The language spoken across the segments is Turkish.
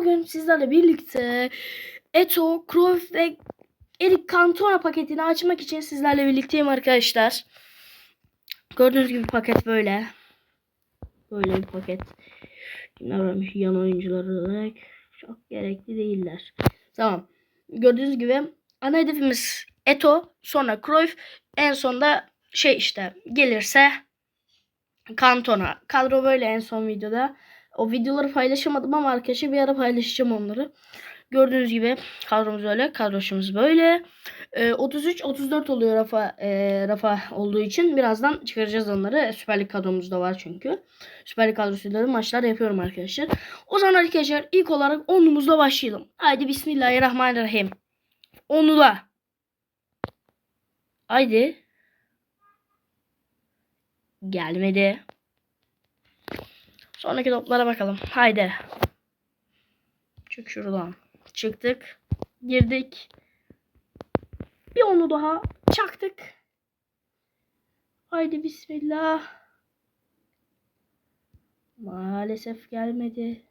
Bugün sizlerle birlikte Eto, Cruyff ve Eric Cantona paketini açmak için sizlerle birlikteyim arkadaşlar. Gördüğünüz gibi paket böyle. Böyle bir paket. Ne varmış yan oyuncular olarak çok gerekli değiller. Tamam. Gördüğünüz gibi ana hedefimiz Eto, sonra Cruyff, en sonda şey işte gelirse Cantona. Kadro böyle en son videoda. O videoları paylaşamadım ama arkadaşlar bir ara paylaşacağım onları. Gördüğünüz gibi kadromuz öyle. Kadroşumuz böyle. Ee, 33-34 oluyor Rafa, e, Rafa olduğu için. Birazdan çıkaracağız onları. Süper Lig kadromuzda var çünkü. Süper Lig kadrosuyla da maçlar yapıyorum arkadaşlar. O zaman arkadaşlar ilk olarak onumuzla başlayalım. Haydi Bismillahirrahmanirrahim. Onula. Haydi. Gelmedi. Sonraki toplara bakalım. Haydi. Çık şuradan. Çıktık. Girdik. Bir onu daha çaktık. Haydi bismillah. Maalesef gelmedi.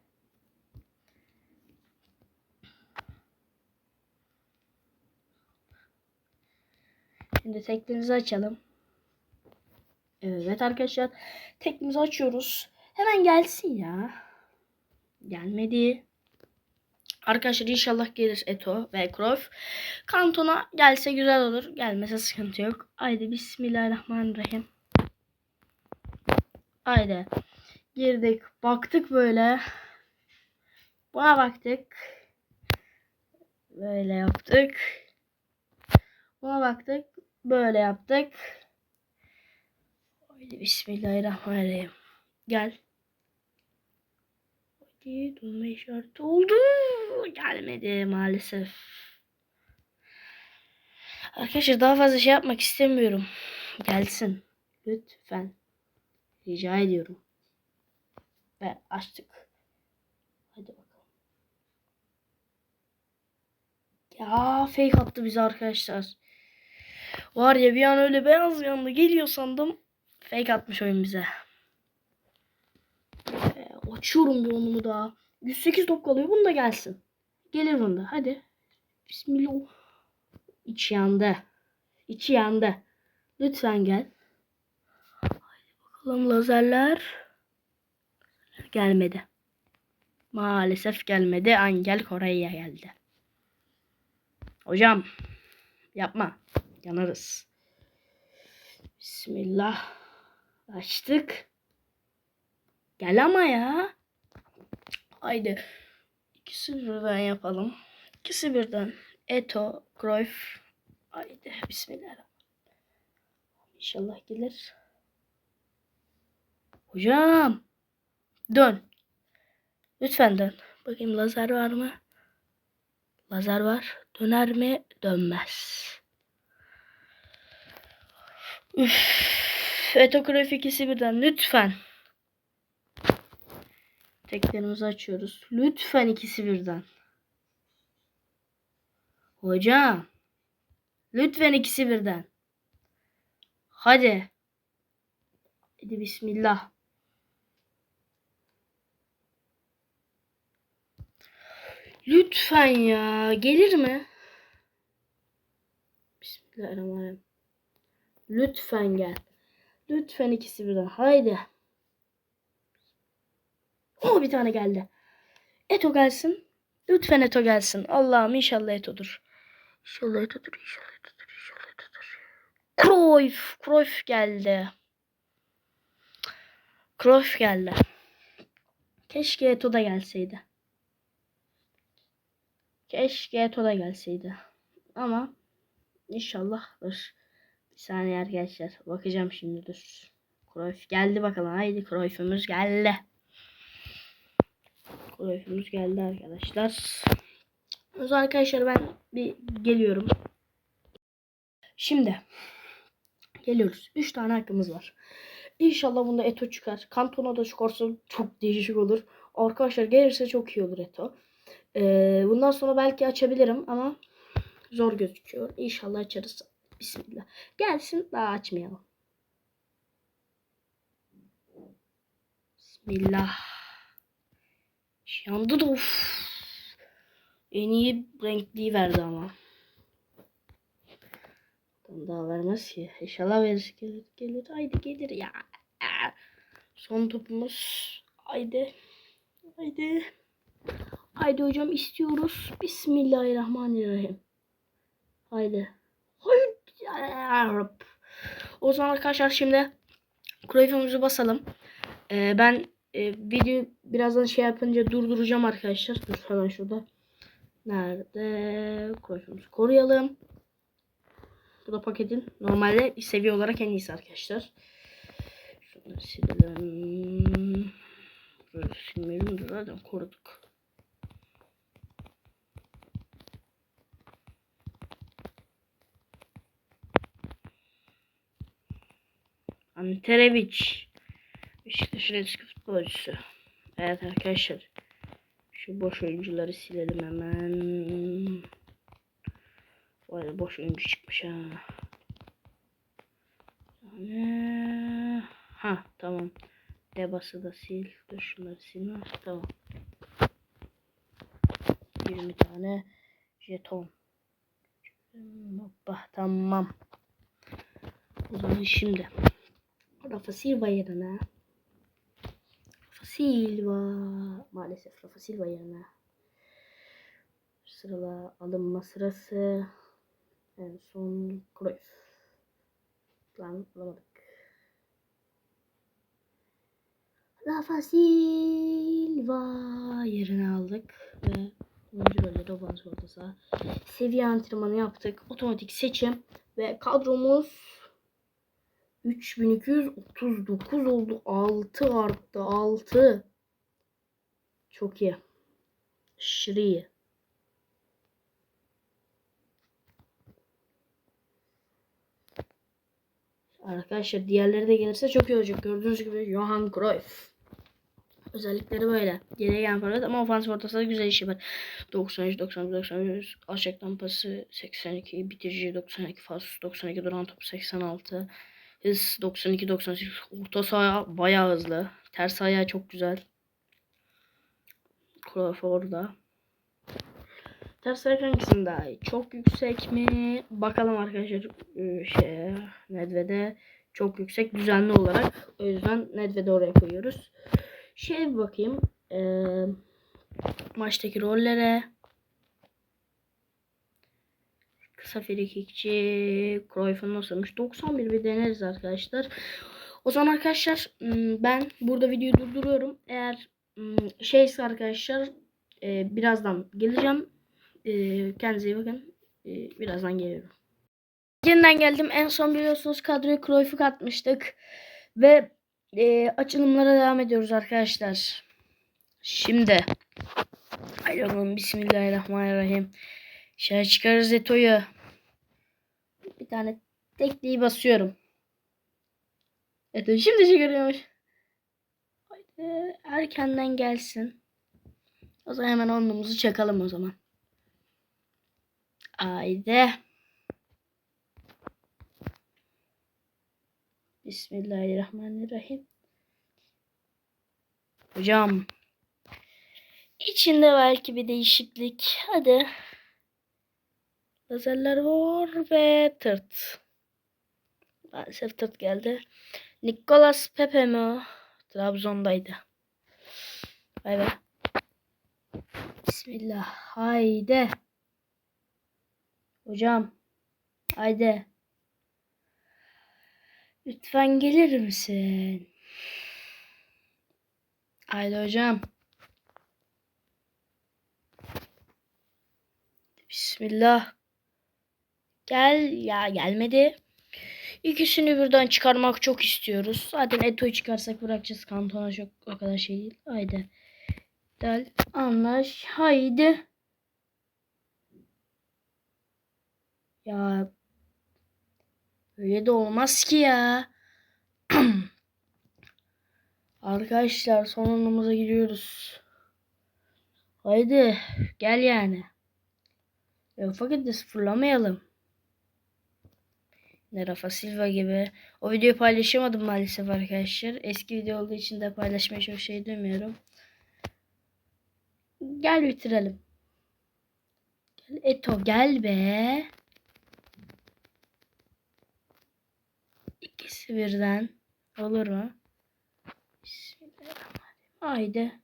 Şimdi teknemizi açalım. Evet arkadaşlar. Teknemizi açıyoruz. Hemen gelsin ya. Gelmedi. Arkadaşlar inşallah gelir Eto ve Cruyff. Kantona gelse güzel olur. Gelmese sıkıntı yok. Haydi Bismillahirrahmanirrahim. Haydi. Girdik. Baktık böyle. Buna baktık. Böyle yaptık. Buna baktık. Böyle yaptık. Haydi Bismillahirrahmanirrahim. Gel. Hadi dolma işareti oldu. Gelmedi maalesef. Arkadaşlar daha fazla şey yapmak istemiyorum. Gelsin. Lütfen. Rica ediyorum. Ve açtık. Hadi bakalım. Ya fake attı bize arkadaşlar. Var ya bir an öyle beyaz yanlı geliyor sandım. Fake atmış oyun bize. Açıyorum bir onumu daha. 108 top kalıyor. Bunu da gelsin. Gelir bunda. Hadi. Bismillah. İç yandı. İçi yandı. Lütfen gel. Haydi bakalım lazerler. Gelmedi. Maalesef gelmedi. Angel Kore'ye geldi. Hocam. Yapma. Yanarız. Bismillah. Açtık. Gel ama ya. Haydi. İkisi birden yapalım. İkisi birden. Eto, Cruyff. Haydi. Bismillah. İnşallah gelir. Hocam. Dön. Lütfen dön. Bakayım lazer var mı? Lazer var. Döner mi? Dönmez. Üff. Etograf ikisi birden. Lütfen. Teklerimizi açıyoruz. Lütfen ikisi birden. Hocam. Lütfen ikisi birden. Hadi. Hadi bismillah. Lütfen ya. Gelir mi? Bismillahirrahmanirrahim. Lütfen gel. Lütfen ikisi birden. Haydi. O bir tane geldi. Eto gelsin. Lütfen Eto gelsin. Allah'ım inşallah Eto'dur. İnşallah Eto'dur. İnşallah Eto'dur. İnşallah Eto'dur. Cruyff. Cruyff geldi. Cruyff geldi. Keşke Eto da gelseydi. Keşke Eto da gelseydi. Ama inşallahdır. Bir saniye arkadaşlar. Bakacağım şimdi dur. Cruyff geldi bakalım. Haydi Cruyff'umuz geldi. Cruyff'umuz geldi arkadaşlar. O arkadaşlar ben bir geliyorum. Şimdi geliyoruz. 3 tane hakkımız var. İnşallah bunda Eto çıkar. Cantona da çıkarsa çok değişik olur. Arkadaşlar gelirse çok iyi olur Eto. Ee, bundan sonra belki açabilirim ama zor gözüküyor. İnşallah açarız. Bismillah. Gelsin daha açmayalım. Bismillah. Yandı da of. En iyi renkliyi verdi ama. Daha vermez ki. İnşallah verir. Gelir gelir. Haydi gelir ya. Son topumuz. Haydi. Haydi. Haydi hocam istiyoruz. Bismillahirrahmanirrahim. Haydi. Haydi. O zaman arkadaşlar şimdi Cruyff'umuzu basalım. Ee, ben e, video birazdan şey yapınca durduracağım arkadaşlar. Dur hemen şurada. Nerede? Cruyff'umuzu koruyalım. Bu da paketin normalde seviye olarak en iyisi arkadaşlar. Şunu silelim. Böyle silmeyelim de zaten koruduk. Antereviç. Beşiktaş'ın eski futbolcusu. Evet arkadaşlar. Şu boş oyuncuları silelim hemen. Vay boş oyuncu çıkmış ha. Yani... Ha tamam. Debası da sil. Dur şunları silme. Tamam. 20 tane jeton. Hoppa tamam. O zaman şimdi Rafa Silva yerine Silva. Maalesef Rafa Silva yerine sırala alınma sırası. En son Cruyff lan alamadık. Rafa Silva yerine aldık ve oyuncu rolü Robans orta saha seviye antrenmanı yaptık. Otomatik seçim ve kadromuz 3239 oldu. 6 arttı. 6. Çok iyi. Aşırı. Arkadaşlar diğerleri de gelirse çok iyi olacak. Gördüğünüz gibi Johan Cruyff. Özellikleri böyle. Geriye forvet ama ofansif ortası da güzel işi var. 93, 90, 93, alçaktan pası 82, bitirici 92, Fasus 92, duran topu 86. Hız 92-98. Orta saha bayağı hızlı. Ters ayağı çok güzel. Orada. Ters ayak hangisinin daha iyi? Çok yüksek mi? Bakalım arkadaşlar ee, şey Nedved'e çok yüksek düzenli olarak. O yüzden Nedved'i oraya koyuyoruz. Şey bakayım. Ee, maçtaki rollere. Kısa frikikçi Cruyff'un nasılmış? 91 bir deneriz arkadaşlar. O zaman arkadaşlar ben burada videoyu durduruyorum. Eğer şeyse arkadaşlar birazdan geleceğim. Kendinize iyi bakın. Birazdan geliyorum. Yeniden geldim. En son biliyorsunuz kadroya Cruyff'u katmıştık. Ve açılımlara devam ediyoruz arkadaşlar. Şimdi. Haydi. Bismillahirrahmanirrahim. Şöyle çıkarız Eto'yu. Tane tekliği basıyorum. Eto şimdi çıkarıyormuş. Haydi erkenden gelsin. O zaman hemen onluğumuzu çakalım o zaman. Haydi. Bismillahirrahmanirrahim. Hocam. İçinde belki bir değişiklik. Hadi. Lazerler var ve tırt. Maalesef tırt geldi. Nicolas Pepe mi o? Trabzon'daydı. Vay be. Bismillah. Haydi. Hocam. Haydi. Lütfen gelir misin? Haydi hocam. Bismillah. Gel ya gelmedi. İkisini birden çıkarmak çok istiyoruz. Zaten Eto'yu çıkarsak bırakacağız. Kantona çok o kadar şey değil. Haydi. Gel anlaş. Haydi. Ya öyle de olmaz ki ya. Arkadaşlar sonunumuza gidiyoruz. Haydi gel yani. Ya, fakat de sıfırlamayalım. Ne Rafa Silva gibi. O videoyu paylaşamadım maalesef arkadaşlar. Eski video olduğu için de paylaşmaya çok şey demiyorum. Gel bitirelim. Eto gel be. İkisi birden. Olur mu? Haydi.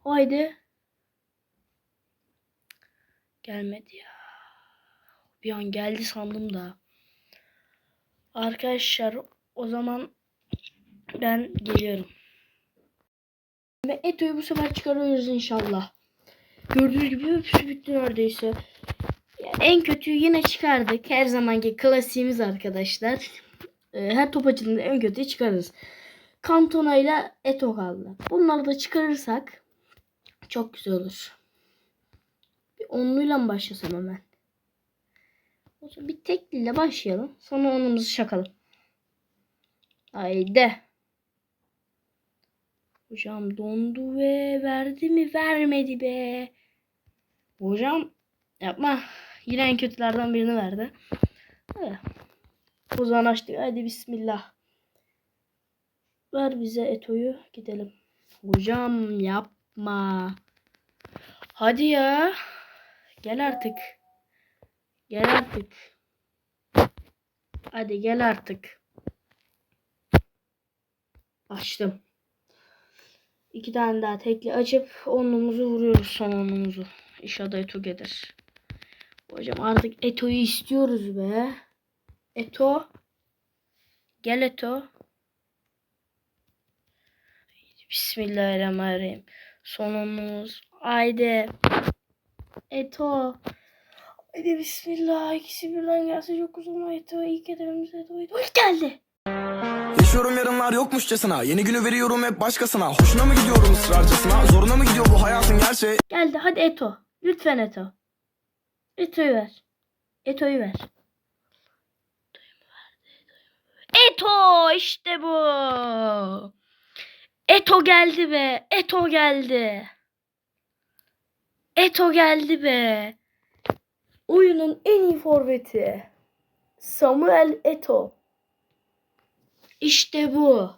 Haydi. Gelmedi ya. Bir an geldi sandım da. Arkadaşlar o zaman ben geliyorum. Ve Eto'yu bu sefer çıkarıyoruz inşallah. Gördüğünüz gibi hepsi bitti neredeyse. Ya en kötüyü yine çıkardık. Her zamanki klasiğimiz arkadaşlar. Ee, Her top açılımında en kötüyü çıkarırız. Cantona ile Eto kaldı. Bunları da çıkarırsak çok güzel olur. Bir onluyla mı başlasam hemen? Bir tekliyle başlayalım. Sonra onumuzu çakalım. Haydi. Hocam dondu ve verdi mi vermedi be. Hocam yapma. Yine en kötülerden birini verdi. Evet. O zaman açtık. Hadi bismillah. Ver bize Eto'yu gidelim. Hocam yapma. Hadi ya. Gel artık. Gel artık. Hadi gel artık. Açtım. İki tane daha tekli açıp onumuzu vuruyoruz son onumuzu. İnşallah Eto gelir. Hocam artık Eto'yu istiyoruz be. Eto. Gel Eto. Bismillahirrahmanirrahim. Son onumuz. Haydi. Eto. Haydi bismillah. İkisi birden gelse çok uzun. Eto. İlk hedefimiz Eto. Eto geldi. Yaşıyorum yarınlar yokmuşçasına Yeni günü veriyorum hep başkasına Hoşuna mı gidiyorum ısrarcasına Zoruna mı gidiyor bu hayatın gerçeği Geldi. Hadi Eto. Lütfen Eto. Eto'yu ver. Eto'yu ver. Eto işte bu. Eto geldi be. Eto geldi. Eto geldi be. Oyunun en iyi forveti. Samuel Eto. İşte bu.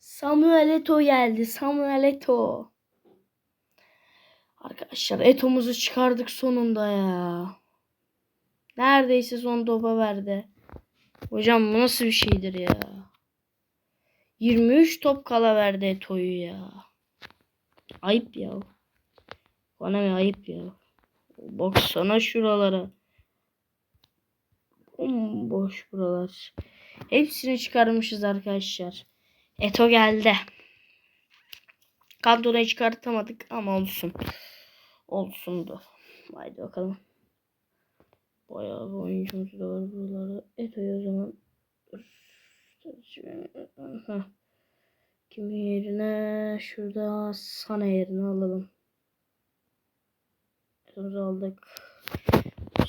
Samuel Eto geldi. Samuel Eto. Arkadaşlar Eto'muzu çıkardık sonunda ya. Neredeyse son topa verdi. Hocam bu nasıl bir şeydir ya? 23 top kala verdi Eto'yu ya. Ayıp ya. Bana ne ayıp ya. Baksana şuralara. Boş buralar. Hepsini çıkarmışız arkadaşlar. Eto geldi. Kadroyu çıkartamadık ama olsun. Olsundu. Haydi bakalım. Bayağı bir oyuncumuz da var buralarda. Eto'yu o zaman. Kimin yerine? Şurada sana yerine alalım. Eto'muzu aldık.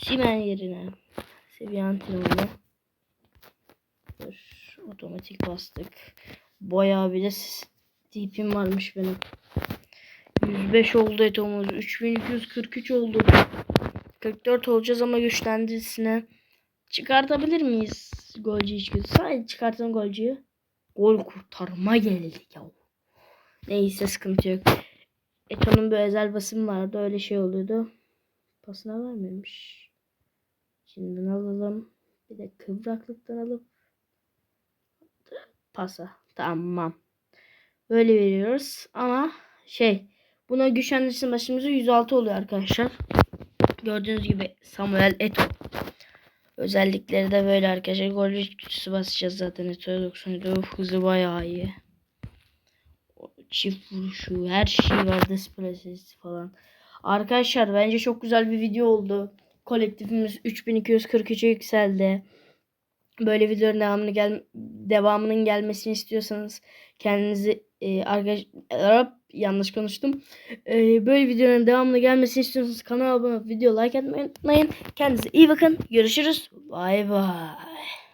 Simen yerine. Seviye antrenmanı. Dur. Otomatik bastık. Bayağı bir de tipim varmış benim. 105 oldu etomuz. 3243 oldu. 44 olacağız ama güçlendisine. Çıkartabilir miyiz golcü içgüdüsü? Sadece çıkartalım golcüyü. Gol kurtarma geldi ya. Neyse sıkıntı yok. Eto'nun bir özel basımı vardı. Öyle şey oluyordu. Pasına vermemiş. Şimdiden alalım. Bir de kıvraklıktan alıp pasa. Tamam. Böyle veriyoruz. Ama şey buna güçlendirsin başımıza 106 oluyor arkadaşlar. Gördüğünüz gibi Samuel Eto. Özellikleri de böyle arkadaşlar. Gol güçlüsü basacağız zaten. Eto'ya 97 hızı bayağı iyi. Çift vuruşu her şey var. Displays falan. Arkadaşlar bence çok güzel bir video oldu. Kolektifimiz 3243'e yükseldi. Böyle videoların devamını gel devamının gelmesini istiyorsanız kendinizi e, arkadaş yanlış konuştum. E, böyle videoların devamını gelmesini istiyorsanız kanala abone olup video like atmayı unutmayın. Kendinize iyi bakın. Görüşürüz. Bay bay.